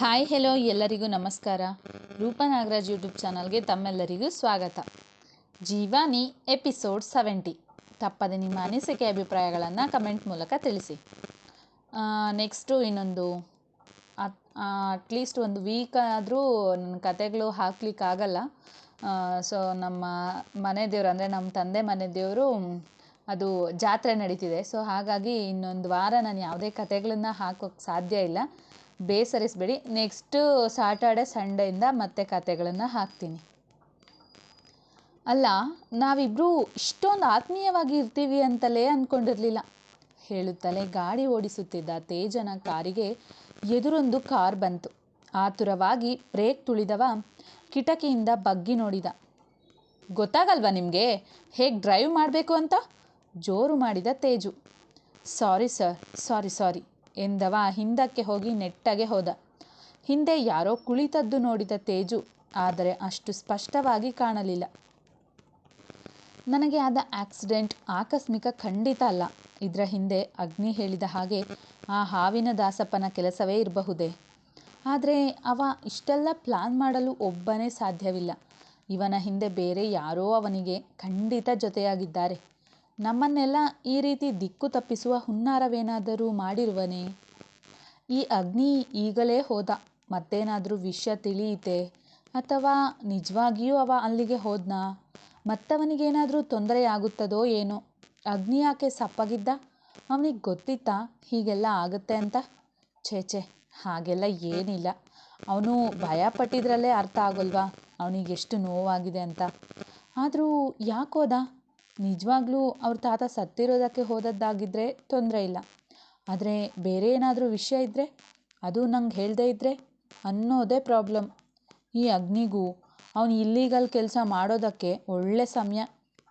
Hi hello ಎಲ್ಲರಿಗೂ ನಮಸ್ಕಾರ. ರೂಪ ನಾಗರಾಜ್ ಯೂಟ್ಯೂಬ್ ಚಾನಲ್ಗೆ ತಮ್ಮೆಲ್ಲರಿಗೂ ಸ್ವಾಗತ. ಜೀವಾನಿ ಎಪಿಸೋಡ್ ಸೆವೆಂಟಿ. ತಪ್ಪದೆ ನಿಮ್ಮ ಅನಿಸಿಕೆ ಅಭಿಪ್ರಾಯಗಳನ್ನು ಕಮೆಂಟ್ ಮೂಲಕ ತಿಳಿಸಿ. ನೆಕ್ಸ್ಟು ಇನ್ನೊಂದು ಅಟ್ಲೀಸ್ಟ್ ಒಂದು ವೀಕ್ ಆದರೂ ನನ್ನ ಕತೆಗಳು ಹಾಕ್ಲಿಕ್ಕಾಗಲ್ಲ ಸೊ ನಮ್ಮ ಮನೆ ದೇವರು, ಅಂದರೆ ನಮ್ಮ ತಂದೆ ಮನೆ ದೇವರು, ಅದು ಜಾತ್ರೆ ನಡೀತಿದೆ. ಸೊ ಹಾಗಾಗಿ ಇನ್ನೊಂದು ವಾರ ನಾನು ಯಾವುದೇ ಕತೆಗಳನ್ನು ಹಾಕೋಕ್ಕೆ ಸಾಧ್ಯ ಇಲ್ಲ. ಬೇಸರಿಸಬೇಡಿ. ನೆಕ್ಸ್ಟು ಸಾಟರ್ಡೆ ಸಂಡೆಯಿಂದ ಮತ್ತೆ ಕತೆಗಳನ್ನು ಹಾಕ್ತೀನಿ. ಅಲ್ಲ ನಾವಿಬ್ಬರು ಇಷ್ಟೊಂದು ಆತ್ಮೀಯವಾಗಿ ಇರ್ತೀವಿ ಅಂತಲೇ ಅಂದ್ಕೊಂಡಿರಲಿಲ್ಲ ಹೇಳುತ್ತಲೇ ಗಾಡಿ ಓಡಿಸುತ್ತಿದ್ದ ತೇಜನ ಕಾರಿಗೆ ಎದುರೊಂದು ಕಾರ್ ಬಂತು. ಆತುರವಾಗಿ ಬ್ರೇಕ್ ತುಳಿದವ ಕಿಟಕಿಯಿಂದ ಬಗ್ಗಿ ನೋಡಿದ. ಗೊತ್ತಾಗಲ್ವಾ ನಿಮಗೆ? ಹೇಗೆ ಡ್ರೈವ್ ಮಾಡಬೇಕು ಅಂತ? ಜೋರು ಮಾಡಿದ ತೇಜು. ಸಾರಿ ಸರ್, ಸಾರಿ ಸಾರಿ. ಎಂದವ. ಹಿಂದಕ್ಕೆ ಹೋಗಿ ನೆಟ್ಟಗೆ ಹೋದ. ಹಿಂದೆ ಯಾರೋ ಕುಳಿತದ್ದು ನೋಡಿದ ತೇಜು, ಆದರೆ ಅಷ್ಟು ಸ್ಪಷ್ಟವಾಗಿ ಕಾಣಲಿಲ್ಲ. ನನಗೆ ಆದ ಆಕ್ಸಿಡೆಂಟ್ ಆಕಸ್ಮಿಕ ಖಂಡಿತ ಅಲ್ಲ. ಇದರ ಹಿಂದೆ ಅಗ್ನಿ ಹೇಳಿದ ಹಾಗೆ ಆ ಹಾವಿನ ದಾಸಪ್ಪನ ಕೆಲಸವೇ ಇರಬಹುದೇ? ಆದರೆ ಅವ ಇಷ್ಟೆಲ್ಲ ಪ್ಲಾನ್ ಮಾಡಲು ಒಬ್ಬನೇ ಸಾಧ್ಯವಿಲ್ಲ. ಇವನ ಹಿಂದೆ ಬೇರೆ ಯಾರೋ ಅವನಿಗೆ ಖಂಡಿತ ಜೊತೆಯಾಗಿದ್ದಾರೆ. ನಮ್ಮನ್ನೆಲ್ಲ ಈ ರೀತಿ ದಿಕ್ಕು ತಪ್ಪಿಸುವ ಹುನ್ನಾರವೇನಾದರೂ ಮಾಡಿರುವನೇ? ಈ ಅಗ್ನಿ ಈಗಲೇ ಹೋದ. ಮತ್ತೇನಾದರೂ ವಿಷಯ ತಿಳಿಯಿತೆ? ಅಥವಾ ನಿಜವಾಗಿಯೂ ಅವ ಅಲ್ಲಿಗೆ ಹೋದ್ನಾ? ಮತ್ತವನಿಗೇನಾದರೂ ತೊಂದರೆಯಾಗುತ್ತದೋ ಏನೋ? ಅಗ್ನಿ ಯಾಕೆ ಸಪ್ಪಗಿದ್ದ? ಅವನಿಗೆ ಗೊತ್ತಿತ್ತಾ? ಹೀಗೆಲ್ಲ ಆಗುತ್ತೆ ಅಂತ? ಛೇ ಛೇ, ಹಾಗೆಲ್ಲ ಏನಿಲ್ಲ. ಅವನು ಭಯ ಪಟ್ಟಿದ್ರಲ್ಲೇ ಅರ್ಥ ಆಗೋಲ್ವಾ? ಅವನಿಗೆಷ್ಟು ನೋವಾಗಿದೆ ಅಂತ. ಆದರೂ ಯಾಕೋದ ನಿಜವಾಗ್ಲೂ ಅವ್ರ ತಾತ ಸತ್ತಿರೋದಕ್ಕೆ ಹೋದದ್ದಾಗಿದ್ದರೆ ತೊಂದರೆ ಇಲ್ಲ. ಆದರೆ ಬೇರೆ ಏನಾದರೂ ವಿಷಯ ಇದ್ದರೆ ಅದು ನಂಗೆ ಹೇಳದೇ ಇದ್ದರೆ ಅನ್ನೋದೇ ಪ್ರಾಬ್ಲಮ್. ಈ ಅಗ್ನಿಗೂ, ಅವನು ಇಲ್ಲೀಗಲ್ ಕೆಲಸ ಮಾಡೋದಕ್ಕೆ ಒಳ್ಳೆ ಸಮಯ.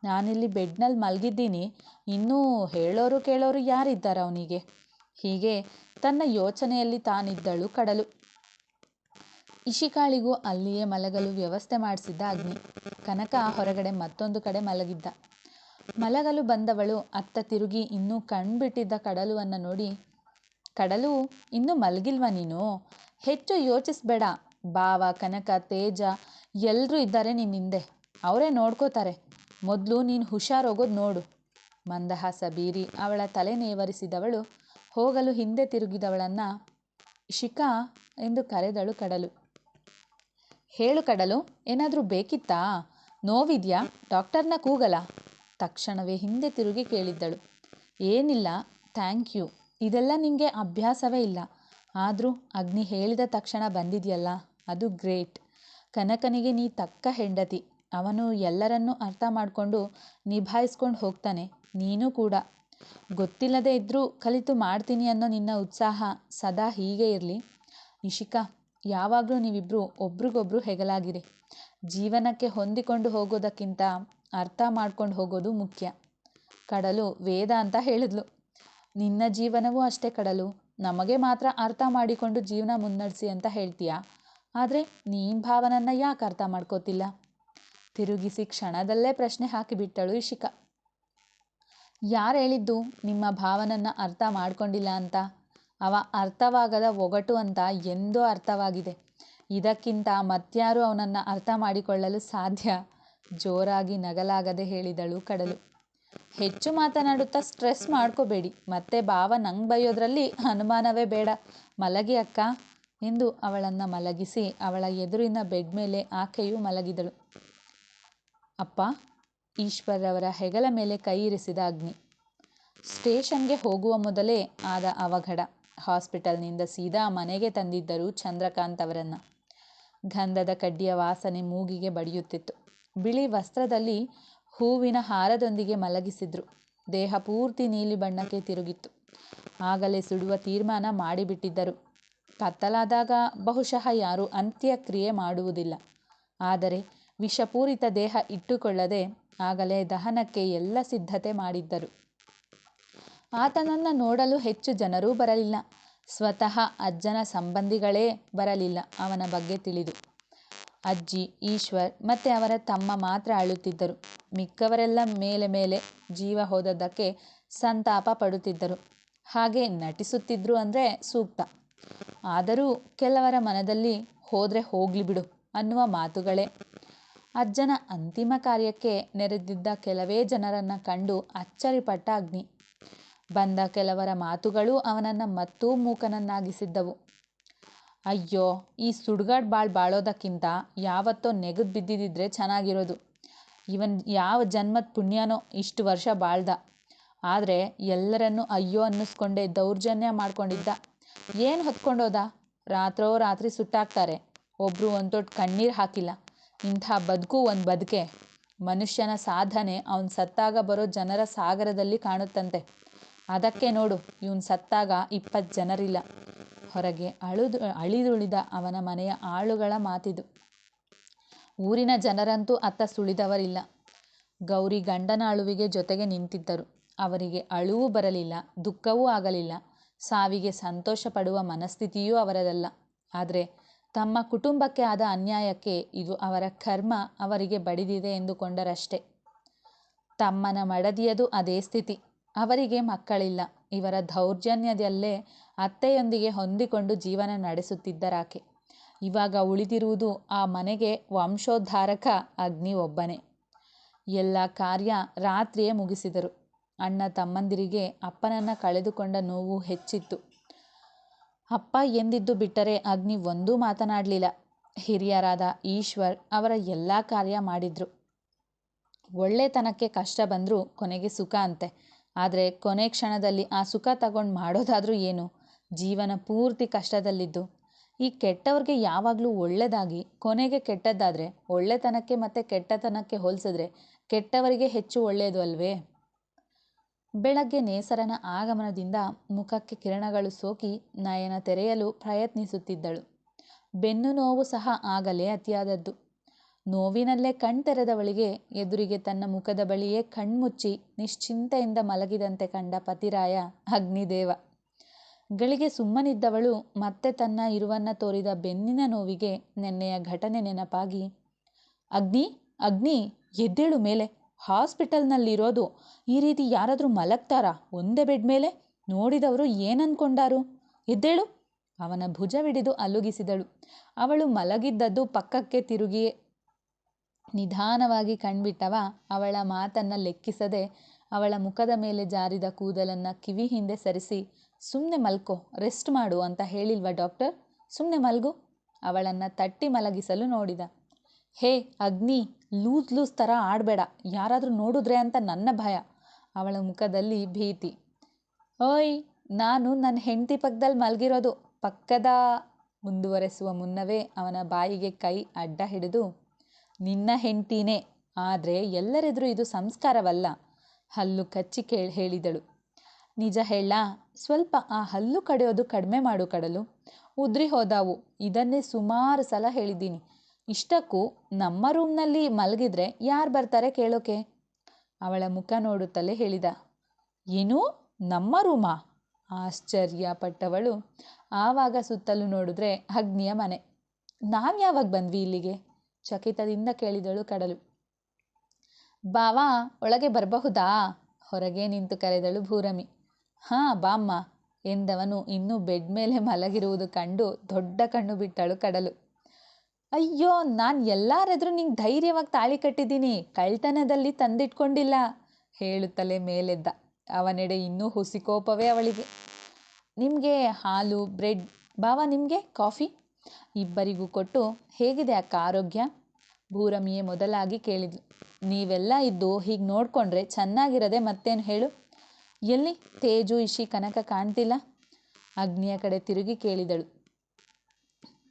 ನಾನಿಲ್ಲಿ ಬೆಡ್ನಲ್ಲಿ ಮಲಗಿದ್ದೀನಿ. ಇನ್ನೂ ಹೇಳೋರು ಕೇಳೋರು ಯಾರಿದ್ದಾರೆ ಅವನಿಗೆ? ಹೀಗೆ ತನ್ನ ಯೋಚನೆಯಲ್ಲಿ ತಾನಿದ್ದಳು ಕಡಲು. ಇಶಿಕಾಳಿಗೂ ಅಲ್ಲಿಯೇ ಮಲಗಲು ವ್ಯವಸ್ಥೆ ಮಾಡಿಸಿದ್ದ ಅಗ್ನಿ. ಕನಕ ಹೊರಗಡೆ ಮತ್ತೊಂದು ಕಡೆ ಮಲಗಿದ್ದ. ಮಲಗಲು ಬಂದವಳು ಅತ್ತ ತಿರುಗಿ ಇನ್ನೂ ಕಣ್ಬಿಟ್ಟಿದ್ದ ಕಡಲುವನ್ನು ನೋಡಿ, ಕಡಲು, ಇನ್ನೂ ಮಲಗಿಲ್ವಾ ನೀನು? ಹೆಚ್ಚು ಯೋಚಿಸ್ಬೇಡ. ಭಾವ, ಕನಕ, ತೇಜ ಎಲ್ಲರೂ ಇದ್ದಾರೆ ನಿನ್ನ ಹಿಂದೆ. ಅವರೇ ನೋಡ್ಕೋತಾರೆ. ಮೊದಲು ನೀನು ಹುಷಾರೋಗೋದು ನೋಡು. ಮಂದಹಾಸ ಬೀರಿ ಅವಳ ತಲೆ ನೇವರಿಸಿದವಳು ಹೋಗಲು ಹಿಂದೆ ತಿರುಗಿದವಳನ್ನು ಶಿಖಾ ಎಂದು ಕರೆದಳು ಕಡಲು. ಹೇಳು ಕಡಲು, ಏನಾದರೂ ಬೇಕಿತ್ತಾ? ನೋವಿದ್ಯಾ? ಡಾಕ್ಟರ್ನ ಕೂಗಲ ತಕ್ಷಣವೇ ಹಿಂದೆ ತಿರುಗಿ ಕೇಳಿದ್ದಳು. ಏನಿಲ್ಲ, ಥ್ಯಾಂಕ್ ಯು. ಇದೆಲ್ಲ ನಿಮಗೆ ಅಭ್ಯಾಸವೇ ಇಲ್ಲ. ಆದರೂ ಅಗ್ನಿ ಹೇಳಿದ ತಕ್ಷಣ ಬಂದಿದೆಯಲ್ಲ, ಅದು ಗ್ರೇಟ್. ಕನಕನಿಗೆ ನೀ ತಕ್ಕ ಹೆಂಡತಿ. ಅವನು ಎಲ್ಲರನ್ನೂ ಅರ್ಥ ಮಾಡಿಕೊಂಡು ನಿಭಾಯಿಸ್ಕೊಂಡು ಹೋಗ್ತಾನೆ. ನೀನು ಕೂಡ. ಗೊತ್ತಿಲ್ಲದೇ ಇದ್ದರೂ ಕಲಿತು ಮಾಡ್ತೀನಿ ಅನ್ನೋ ನಿನ್ನ ಉತ್ಸಾಹ ಸದಾ ಹೀಗೆ ಇರಲಿ. ಇಶಿಕಾ ಯಾವಾಗಲೂ ನೀವಿಬ್ಬರು ಒಬ್ರಿಗೊಬ್ರು ಹೆಗಲಾಗಿರಿ. ಜೀವನಕ್ಕೆ ಹೊಂದಿಕೊಂಡು ಹೋಗೋದಕ್ಕಿಂತ ಅರ್ಥ ಮಾಡ್ಕೊಂಡು ಹೋಗೋದು ಮುಖ್ಯ. ಕಡಲು ವೇದ ಅಂತ ಹೇಳಿದ್ಲು. ನಿನ್ನ ಜೀವನವೂ ಅಷ್ಟೇ ಕಡಲು. ನಮಗೆ ಮಾತ್ರ ಅರ್ಥ ಮಾಡಿಕೊಂಡು ಜೀವನ ಮುನ್ನಡೆಸಿ ಅಂತ ಹೇಳ್ತೀಯಾ? ಆದರೆ ನೀನು ಭಾವನನ್ನ ಯಾಕೆ ಅರ್ಥ ಮಾಡ್ಕೋತಿಲ್ಲ? ತಿರುಗಿಸಿ ಕ್ಷಣದಲ್ಲೇ ಪ್ರಶ್ನೆ ಹಾಕಿಬಿಟ್ಟಳು ಇಶಿಕಾ. ಯಾರು ಹೇಳಿದ್ದು ನಿಮ್ಮ ಭಾವನನ್ನ ಅರ್ಥ ಮಾಡ್ಕೊಂಡಿಲ್ಲ ಅಂತ? ಅವ ಅರ್ಥವಾಗದ ಒಗಟು ಅಂತ ಎಂದೋ ಅರ್ಥವಾಗಿದೆ. ಇದಕ್ಕಿಂತ ಮತ್ಯಾರು ಅವನನ್ನು ಅರ್ಥ ಮಾಡಿಕೊಳ್ಳಲು ಸಾಧ್ಯ? ಜೋರಾಗಿ ನಗಲಾಗದೆ ಹೇಳಿದಳು ಕಡಲು. ಹೆಚ್ಚು ಮಾತನಾಡುತ್ತಾ ಸ್ಟ್ರೆಸ್ ಮಾಡ್ಕೋಬೇಡಿ. ಮತ್ತೆ ಭಾವ ನಂಗೆ ಬೈಯೋದ್ರಲ್ಲಿ ಅನುಮಾನವೇ ಬೇಡ. ಮಲಗಿ ಅಕ್ಕ. ಎಂದು ಅವಳನ್ನು ಮಲಗಿಸಿ ಅವಳ ಎದುರಿನ ಬೆಡ್ ಮೇಲೆ ಆಕೆಯು ಮಲಗಿದಳು. ಅಪ್ಪ ಈಶ್ವರವರ ಹೆಗಲ ಮೇಲೆ ಕೈ ಇರಿಸಿದ ಅಗ್ನಿ. ಸ್ಟೇಷನ್ಗೆ ಹೋಗುವ ಮೊದಲೇ ಆದ ಅವಘಡ. ಹಾಸ್ಪಿಟಲ್ನಿಂದ ಸೀದಾ ಮನೆಗೆ ತಂದಿದ್ದರು ಚಂದ್ರಕಾಂತ್ ಅವರನ್ನು. ಗಂಧದ ಕಡ್ಡಿಯ ವಾಸನೆ ಮೂಗಿಗೆ ಬಡಿಯುತ್ತಿತ್ತು. ಬಿಳಿ ವಸ್ತ್ರದಲ್ಲಿ ಹೂವಿನ ಹಾರದೊಂದಿಗೆ ಮಲಗಿಸಿದ್ರು. ದೇಹ ಪೂರ್ತಿ ನೀಲಿ ಬಣ್ಣಕ್ಕೆ ತಿರುಗಿತ್ತು. ಆಗಲೇ ಸುಡುವ ತೀರ್ಮಾನ ಮಾಡಿಬಿಟ್ಟಿದ್ದರು. ಕತ್ತಲಾದಾಗ ಬಹುಶಃ ಯಾರೂ ಅಂತ್ಯಕ್ರಿಯೆ ಮಾಡುವುದಿಲ್ಲ. ಆದರೆ ವಿಷಪೂರಿತ ದೇಹ ಇಟ್ಟುಕೊಳ್ಳದೆ ಆಗಲೇ ದಹನಕ್ಕೆ ಎಲ್ಲ ಸಿದ್ಧತೆ ಮಾಡಿದ್ದರು. ಆತನನ್ನು ನೋಡಲು ಹೆಚ್ಚು ಜನರೂ ಬರಲಿಲ್ಲ. ಸ್ವತಃ ಅಜ್ಜನ ಸಂಬಂಧಿಗಳೇ ಬರಲಿಲ್ಲ ಅವನ ಬಗ್ಗೆ ತಿಳಿದು. ಅಜ್ಜಿ, ಈಶ್ವರ್ ಮತ್ತು ಅವರ ತಮ್ಮ ಮಾತ್ರ ಅಳುತ್ತಿದ್ದರು. ಮಿಕ್ಕವರೆಲ್ಲ ಮೇಲೆ ಮೇಲೆ ಜೀವ ಹೋದದ್ದಕ್ಕೆ ಸಂತಾಪ ಪಡುತ್ತಿದ್ದರು. ಹಾಗೆ ನಟಿಸುತ್ತಿದ್ರು ಅಂದರೆ ಸೂಕ್ತ. ಆದರೂ ಕೆಲವರ ಮನದಲ್ಲಿ ಹೋದರೆ ಹೋಗ್ಲಿ ಬಿಡು ಅನ್ನುವ ಮಾತುಗಳೇ. ಅಜ್ಜನ ಅಂತಿಮ ಕಾರ್ಯಕ್ಕೆ ನೆರೆದಿದ್ದ ಕೆಲವೇ ಜನರನ್ನು ಕಂಡು ಅಚ್ಚರಿಪಟ್ಟ ಅಗ್ನಿ. ಬಂದ ಕೆಲವರ ಮಾತುಗಳು ಅವನನ್ನು ಮತ್ತೂ ಮೂಕನನ್ನಾಗಿಸಿದ್ದವು. ಅಯ್ಯೋ, ಈ ಸುಡ್ಗಾಡು ಬಾಳ್ ಬಾಳೋದಕ್ಕಿಂತ ಯಾವತ್ತೋ ನೆಗೆದು ಬಿದ್ದಿದ್ದರೆ ಚೆನ್ನಾಗಿರೋದು. ಇವನ್ ಯಾವ ಜನ್ಮದ ಪುಣ್ಯನೋ ಇಷ್ಟು ವರ್ಷ ಬಾಳ್ದ. ಆದರೆ ಎಲ್ಲರನ್ನೂ ಅಯ್ಯೋ ಅನ್ನಿಸ್ಕೊಂಡೇ ದೌರ್ಜನ್ಯ ಮಾಡ್ಕೊಂಡಿದ್ದ. ಏನು ಹೊತ್ಕೊಂಡೋದ? ರಾತ್ರೋ ರಾತ್ರಿ ಸುಟ್ಟಾಕ್ತಾರೆ. ಒಬ್ಬರು ಒಂದು ಕಣ್ಣೀರು ಹಾಕಿಲ್ಲ. ಇಂಥ ಬದುಕು ಒಂದು ಬದುಕೆ. ಮನುಷ್ಯನ ಸಾಧನೆ ಅವನು ಸತ್ತಾಗ ಬರೋ ಜನರ ಸಾಗರದಲ್ಲಿ ಕಾಣುತ್ತಂತೆ. ಅದಕ್ಕೆ ನೋಡು, ಇವನು ಸತ್ತಾಗ ಇಪ್ಪತ್ತು ಜನರಿಲ್ಲ. ಹೊರಗೆ ಅಳುದು, ಅಳಿದುಳಿದ ಅವನ ಮನೆಯ ಆಳುಗಳ ಮಾತಿದು. ಊರಿನ ಜನರಂತೂ ಅತ್ತ ಸುಳಿದವರಿಲ್ಲ. ಗೌರಿ ಗಂಡನ ಅಳುವಿಗೆ ಜೊತೆಗೆ ನಿಂತಿದ್ದರು. ಅವರಿಗೆ ಅಳುವೂ ಬರಲಿಲ್ಲ, ದುಃಖವೂ ಆಗಲಿಲ್ಲ. ಸಾವಿಗೆ ಸಂತೋಷ ಪಡುವ ಮನಸ್ಥಿತಿಯೂ ಅವರದಲ್ಲ. ಆದರೆ ತಮ್ಮ ಕುಟುಂಬಕ್ಕೆ ಆದ ಅನ್ಯಾಯಕ್ಕೆ ಇದು ಅವರ ಕರ್ಮ ಅವರಿಗೆ ಬಡಿದಿದೆ ಎಂದುಕೊಂಡರಷ್ಟೆ. ತಮ್ಮನ ಮಡದಿಯದು ಅದೇ ಸ್ಥಿತಿ. ಅವರಿಗೆ ಮಕ್ಕಳಿಲ್ಲ. ಇವರ ದೌರ್ಜನ್ಯದಲ್ಲೇ ಅತ್ತೆಯೊಂದಿಗೆ ಹೊಂದಿಕೊಂಡು ಜೀವನ ನಡೆಸುತ್ತಿದ್ದರಾಕೆ. ಇವಾಗ ಉಳಿದಿರುವುದು ಆ ಮನೆಗೆ ವಂಶೋದ್ಧಾರಕ ಅಗ್ನಿ ಒಬ್ಬನೇ. ಎಲ್ಲ ಕಾರ್ಯ ರಾತ್ರಿಯೇ ಮುಗಿಸಿದರು. ಅಣ್ಣ ತಮ್ಮಂದಿರಿಗೆ ಅಪ್ಪನನ್ನು ಕಳೆದುಕೊಂಡ ನೋವು ಹೆಚ್ಚಿತ್ತು. ಅಪ್ಪ ಎಂದಿದ್ದು ಬಿಟ್ಟರೆ ಅಗ್ನಿ ಒಂದೂ ಮಾತನಾಡಲಿಲ್ಲ. ಹಿರಿಯರಾದ ಈಶ್ವರ್ ಅವರ ಎಲ್ಲ ಕಾರ್ಯ ಮಾಡಿದ್ರು. ಒಳ್ಳೆತನಕ್ಕೆ ಕಷ್ಟ ಬಂದರೂ ಕೊನೆಗೆ ಸುಖ ಅಂತೆ. ಆದರೆ ಕೊನೆ ಕ್ಷಣದಲ್ಲಿ ಆ ಸುಖ ತಗೊಂಡು ಮಾಡೋದಾದರೂ ಏನು? ಜೀವನ ಪೂರ್ತಿ ಕಷ್ಟದಲ್ಲಿದ್ದು. ಈ ಕೆಟ್ಟವ್ರಿಗೆ ಯಾವಾಗಲೂ ಒಳ್ಳೆಯದಾಗಿ ಕೊನೆಗೆ ಕೆಟ್ಟದ್ದಾದರೆ, ಒಳ್ಳೆತನಕ್ಕೆ ಮತ್ತು ಕೆಟ್ಟತನಕ್ಕೆ ಹೋಲಿಸಿದ್ರೆ ಕೆಟ್ಟವರಿಗೆ ಹೆಚ್ಚು ಒಳ್ಳೆಯದು ಅಲ್ವೇ? ಬೆಳಗ್ಗೆ ನೇಸರನ ಆಗಮನದಿಂದ ಮುಖಕ್ಕೆ ಕಿರಣಗಳು ಸೋಕಿ ನಯನ ತೆರೆಯಲು ಪ್ರಯತ್ನಿಸುತ್ತಿದ್ದಳು. ಬೆನ್ನು ನೋವು ಸಹ ಆಗಲೇ ಅತಿಯಾದದ್ದು. ನೋವಿನಲ್ಲೇ ಕಣ್ತೆರೆದವಳಿಗೆ ಎದುರಿಗೆ ತನ್ನ ಮುಖದ ಬಳಿಯೇ ಕಣ್ಮುಚ್ಚಿ ನಿಶ್ಚಿಂತೆಯಿಂದ ಮಲಗಿದಂತೆ ಕಂಡ ಪತಿರಾಯ ಅಗ್ನಿದೇವ. ಗಳಿಗೆ ಸುಮ್ಮನಿದ್ದವಳು ಮತ್ತೆ ತನ್ನ ಇರುವನ್ನ ತೋರಿದ ಬೆನ್ನಿನ ನೋವಿಗೆ ನೆನ್ನೆಯ ಘಟನೆ ನೆನಪಾಗಿ, ಅಗ್ನಿ ಅಗ್ನಿ, ಎದ್ದೇಳು ಮೇಲೆ. ಹಾಸ್ಪಿಟಲ್ನಲ್ಲಿರೋದು. ಈ ರೀತಿ ಯಾರಾದರೂ ಮಲಗ್ತಾರಾ? ಒಂದೇ ಬೆಡ್ ಮೇಲೆ? ನೋಡಿದವರು ಏನನ್ಕೊಂಡಾರು? ಎದ್ದೇಳು? ಅವನ ಭುಜವಿಡಿದು ಅಲುಗಿಸಿದಳು. ಅವಳು ಮಲಗಿದ್ದದ್ದು ಪಕ್ಕಕ್ಕೆ ತಿರುಗಿ ನಿಧಾನವಾಗಿ ಕಣ್ಬಿಟ್ಟವ, ಅವಳ ಮಾತನ್ನು ಲೆಕ್ಕಿಸದೆ ಅವಳ ಮುಖದ ಮೇಲೆ ಜಾರಿದ ಕೂದಲನ್ನು ಕಿವಿ ಹಿಂದೆ ಸರಿಸಿ ಸುಮ್ಮನೆ ಮಲ್ಕೋ, ರೆಸ್ಟ್ ಮಾಡು ಅಂತ ಹೇಳಿಲ್ವಾ ಡಾಕ್ಟರ್? ಸುಮ್ಮನೆ ಮಲ್ಗು. ಅವಳನ್ನು ತಟ್ಟಿ ಮಲಗಿಸಲು ನೋಡಿದ. ಹೇ ಅಗ್ನಿ, ಲೂಸ್ ಲೂಸ್ ಥರ ಆಡಬೇಡ, ಯಾರಾದರೂ ನೋಡಿದ್ರೆ ಅಂತ ನನ್ನ ಭಯ. ಅವಳ ಮುಖದಲ್ಲಿ ಭೀತಿ. ಓಯ್, ನಾನು ನನ್ನ ಹೆಂಡತಿ ಪಕ್ಕದಲ್ಲಿ ಮಲಗಿರೋದು. ಪಕ್ಕದ? ಮುಂದುವರೆಸುವ ಮುನ್ನವೇ ಅವನ ಬಾಯಿಗೆ ಕೈ ಅಡ್ಡ ಹಿಡಿದು ನಿನ್ನ ಹೆಂಡ್ತೀನೇ. ಆದರೆ ಎಲ್ಲರೆದುರು ಇದು ಸಂಸ್ಕಾರವಲ್ಲ. ಹಲ್ಲು ಕಚ್ಚಿ ಕೇಳಿ, ಹೇಳಿದಳು. ನಿಜ ಹೇಳ, ಸ್ವಲ್ಪ ಆ ಹಲ್ಲು ಕಡಿಯೋದು ಕಡಿಮೆ ಮಾಡು ಕಡಲು. ಉದ್ರಿ ಹೋದಾವು. ಇದನ್ನೇ ಸುಮಾರು ಸಲ ಹೇಳಿದ್ದೀನಿ. ಇಷ್ಟಕ್ಕೂ ನಮ್ಮ ರೂಮ್ನಲ್ಲಿ ಮಲಗಿದ್ರೆ ಯಾರು ಬರ್ತಾರೆ ಕೇಳೋಕೆ? ಅವಳ ಮುಖ ನೋಡುತ್ತಲೇ ಹೇಳಿದ. ಏನು? ನಮ್ಮ ರೂಮಾ? ಆಶ್ಚರ್ಯ ಪಟ್ಟವಳು ಆವಾಗ ಸುತ್ತಲೂ ನೋಡಿದ್ರೆ ಅಗ್ನಿಯ ಮನೆ. ನಾವು ಯಾವಾಗ ಬಂದ್ವಿ ಇಲ್ಲಿಗೆ? ಚಕಿತದಿಂದ ಕೇಳಿದಳು ಕಡಲು. ಬಾವಾ, ಒಳಗೆ ಬರಬಹುದಾ? ಹೊರಗೆ, ನಿಂತು ಕರೆದಳು ಭೂರಮಿ. ಹಾಂ ಬಾಮ್ಮ ಎಂದವನು ಇನ್ನೂ ಬೆಡ್ ಮೇಲೆ ಮಲಗಿರುವುದು ಕಂಡು ದೊಡ್ಡ ಕಣ್ಣು ಬಿಟ್ಟಳು ಕಡಲು. ಅಯ್ಯೋ, ನಾನು ಎಲ್ಲಾರೆದುರು ನಿಂಗೆ ಧೈರ್ಯವಾಗಿ ತಾಳಿ ಕಟ್ಟಿದ್ದೀನಿ, ಕಳ್ತನದಲ್ಲಿ ತಂದಿಟ್ಕೊಂಡಿಲ್ಲ, ಹೇಳುತ್ತಲೇ ಮೇಲೆದ್ದ. ಅವನೆಡೆ ಇನ್ನೂ ಹುಸಿಕೋಪವೇ ಅವಳಿಗೆ. ನಿಮಗೆ ಹಾಲು, ಬ್ರೆಡ್, ಬಾವ, ನಿಮಗೆ ಕಾಫಿ? ಇಬ್ಬರಿಗೂ ಕೊಟ್ಟು, ಹೇಗಿದೆ ಅಕ್ಕ ಆರೋಗ್ಯ? ಭೂರಮಿಯೇ ಮೊದಲಾಗಿ ಕೇಳಿದ್ಲು. ನೀವೆಲ್ಲ ಇದ್ದು ಹೀಗೆ ನೋಡಿಕೊಂಡ್ರೆ ಚೆನ್ನಾಗಿರದೆ ಮತ್ತೇನು ಹೇಳು? ಎಲ್ಲಿ ತೇಜು, ಇಶಿ ಕನಕ ಕಾಣ್ತಿಲ್ಲ? ಅಗ್ನಿಯ ಕಡೆ ತಿರುಗಿ ಕೇಳಿದಳು.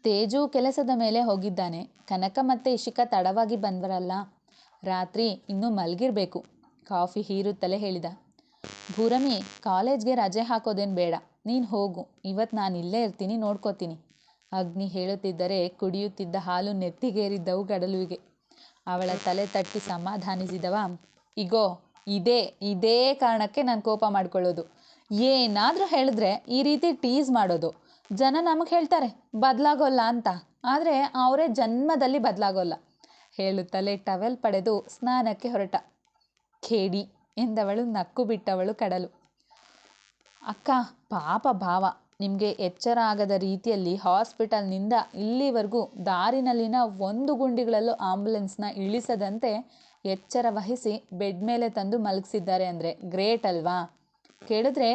ತೇಜು ಕೆಲಸದ ಮೇಲೆ ಹೋಗಿದ್ದಾನೆ. ಕನಕ ಮತ್ತೆ ಇಶಿಕ ತಡವಾಗಿ ಬಂದರಲ್ಲ ರಾತ್ರಿ ಇನ್ನೂ ಮಲಗಿರ್ಬೇಕು, ಕಾಫಿ ಹೀರುತ್ತಲೇ ಹೇಳಿದ. ಭೂರಮಿ, ಕಾಲೇಜ್ಗೆ ರಜೆ ಹಾಕೋದೇನು ಬೇಡ. ನೀನು ಹೋಗು. ಇವತ್ತು ನಾನು ಇಲ್ಲೇ ಇರ್ತೀನಿ, ನೋಡ್ಕೋತೀನಿ. ಅಗ್ನಿ ಹೇಳುತ್ತಿದ್ದರೆ ಕುಡಿಯುತ್ತಿದ್ದ ಹಾಲು ನೆತ್ತಿಗೇರಿದ್ದವು ಗಡಲುವಿಗೆ. ಅವಳ ತಲೆ ತಟ್ಟಿ ಸಮಾಧಾನಿಸಿದವ, ಇಗೋ, ಇದೇ ಇದೇ ಕಾರಣಕ್ಕೆ ನಾನು ಕೋಪ ಮಾಡ್ಕೊಳ್ಳೋದು. ಏನಾದರೂ ಹೇಳಿದ್ರೆ ಈ ರೀತಿ ಟೀಸ್ ಮಾಡೋದು. ಜನ ನಮಗೆ ಹೇಳ್ತಾರೆ, ಬದಲಾಗೋಲ್ಲ ಅಂತ. ಆದರೆ ಅವರೇ ಜನ್ಮದಲ್ಲಿ ಬದಲಾಗೋಲ್ಲ ಹೇಳುತ್ತಲೇ ಟವೆಲ್ ಪಡೆದು ಸ್ನಾನಕ್ಕೆ ಹೊರಟ. ಖೇಡಿ ಎಂದವಳು ನಕ್ಕು ಬಿಟ್ಟವಳು ಕಡಲು. ಅಕ್ಕ, ಪಾಪ ಭಾವ. ನಿಮಗೆ ಎಚ್ಚರ ಆಗದ ರೀತಿಯಲ್ಲಿ ಹಾಸ್ಪಿಟಲ್ನಿಂದ ಇಲ್ಲಿವರೆಗೂ ದಾರಿನಲ್ಲಿನ ಒಂದು ಗುಂಡಿಗಳಲ್ಲೂ ಆಂಬುಲೆನ್ಸ್ನ ಇಳಿಸದಂತೆ ಎಚ್ಚರ ವಹಿಸಿ ಬೆಡ್ ಮೇಲೆ ತಂದು ಮಲಗಿಸಿದ್ದಾರೆ ಅಂದರೆ ಗ್ರೇಟ್ ಅಲ್ವಾ? ಕೇಳಿದ್ರೆ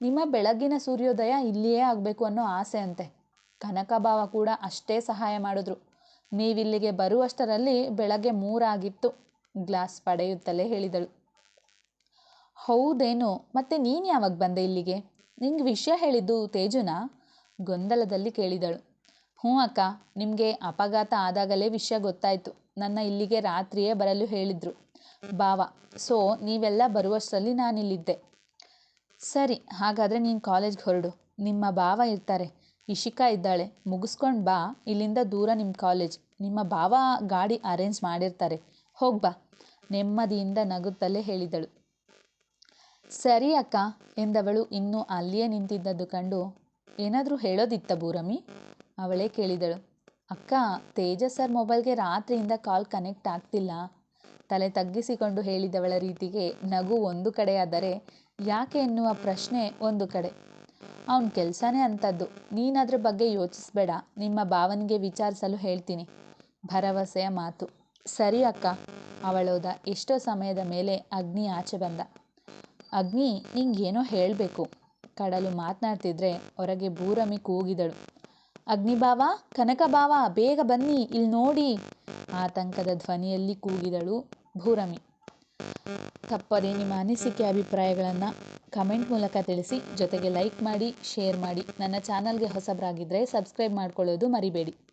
ನಿಮ್ಮ ಬೆಳಗ್ಗಿನ ಸೂರ್ಯೋದಯ ಇಲ್ಲಿಯೇ ಆಗಬೇಕು ಅನ್ನೋ ಆಸೆ ಅಂತೆ. ಕನಕ ಭಾವ ಕೂಡ ಅಷ್ಟೇ ಸಹಾಯ ಮಾಡಿದ್ರು. ನೀವಿಲ್ಲಿಗೆ ಬರುವಷ್ಟರಲ್ಲಿ ಬೆಳಗ್ಗೆ ಮೂರಾಗಿತ್ತು. ಗ್ಲಾಸ್ ಪಡೆಯುತ್ತಲೇ ಹೇಳಿದಳು. ಹೌದೇನು, ಮತ್ತೆ ನೀನು ಯಾವಾಗ ಬಂದೆ ಇಲ್ಲಿಗೆ? ನಿಂಗೆ ವಿಷಯ ಹೇಳಿದ್ದು ತೇಜುನ? ಗೊಂದಲದಲ್ಲಿ ಕೇಳಿದಳು. ಹ್ಞೂ ಅಕ್ಕ, ನಿಮಗೆ ಅಪಘಾತ ಆದಾಗಲೇ ವಿಷಯ ಗೊತ್ತಾಯಿತು. ನನ್ನ ಇಲ್ಲಿಗೆ ರಾತ್ರಿಯೇ ಬರಲು ಹೇಳಿದರು. ಬಾವ ಸೊ, ನೀವೆಲ್ಲ ಬರುವಷ್ಟರಲ್ಲಿ ನಾನಿಲ್ಲಿದ್ದೆ. ಸರಿ, ಹಾಗಾದರೆ ನೀನು ಕಾಲೇಜ್ಗೆ ಹೊರಡು. ನಿಮ್ಮ ಬಾವ ಇರ್ತಾರೆ. ಇಶಿಕಾ ಇದ್ದಾಳೆ. ಮುಗಿಸ್ಕೊಂಡು ಬಾ. ಇಲ್ಲಿಂದ ದೂರ ನಿಮ್ಮ ಕಾಲೇಜ್. ನಿಮ್ಮ ಬಾವ ಗಾಡಿ ಅರೇಂಜ್ ಮಾಡಿರ್ತಾರೆ. ಹೋಗಿ ಬಾ. ನೆಮ್ಮದಿಯಿಂದ ನಗುತ್ತಲೇ ಹೇಳಿದಳು. ಸರಿ ಅಕ್ಕ, ಎಂದವಳು ಇನ್ನೂ ಅಲ್ಲಿಯೇ ನಿಂತಿದ್ದದ್ದು ಕಂಡು ಏನಾದರೂ ಹೇಳೋದಿತ್ತ ಭೂರಮಿ? ಅವಳೇ ಕೇಳಿದಳು. ಅಕ್ಕ, ತೇಜಸ್ ಸರ್ ಮೊಬೈಲ್ಗೆ ರಾತ್ರಿಯಿಂದ ಕಾಲ್ ಕನೆಕ್ಟ್ ಆಗ್ತಿಲ್ಲ. ತಲೆ ತಗ್ಗಿಸಿಕೊಂಡು ಹೇಳಿದವಳ ರೀತಿಗೆ ನಗು ಒಂದು ಕಡೆಯಾದರೆ ಯಾಕೆ ಎನ್ನುವ ಪ್ರಶ್ನೆ ಒಂದು ಕಡೆ. ಅವನ ಕೆಲಸನೇ ಅಂಥದ್ದು. ನೀನದ್ರ ಬಗ್ಗೆ ಯೋಚಿಸ್ಬೇಡ. ನಿಮ್ಮ ಭಾವನಿಗೆ ವಿಚಾರಿಸಲು ಹೇಳ್ತೀನಿ. ಭರವಸೆಯ ಮಾತು. ಸರಿ ಅಕ್ಕ, ಅವಳೋದ ಎಷ್ಟೋ ಸಮಯದ ಮೇಲೆ ಅಗ್ನಿ ಆಚೆ ಬಂದ. ಅಗ್ನಿ ನಿಂಗೇನೋ ಹೇಳಬೇಕು. ಕಡಲು ಮಾತನಾಡ್ತಿದ್ರೆ ಹೊರಗೆ ಭೂರಮಿ ಕೂಗಿದಳು. ಅಗ್ನಿಭಾವ ಕನಕ ಭಾವ ಬೇಗ ಬನ್ನಿ, ಇಲ್ಲಿ ನೋಡಿ. ಆತಂಕದ ಧ್ವನಿಯಲ್ಲಿ ಕೂಗಿದಳು ಭೂರಮಿ. ತಪ್ಪದೇ ನಿಮ್ಮ ಅನಿಸಿಕೆ ಅಭಿಪ್ರಾಯಗಳನ್ನು ಕಮೆಂಟ್ ಮೂಲಕ ತಿಳಿಸಿ, ಜೊತೆಗೆ ಲೈಕ್ ಮಾಡಿ, ಶೇರ್ ಮಾಡಿ. ನನ್ನ ಚಾನಲ್ಗೆ ಹೊಸಬರಾಗಿದ್ದರೆ ಸಬ್ಸ್ಕ್ರೈಬ್ ಮಾಡ್ಕೊಳ್ಳೋದು ಮರಿಬೇಡಿ.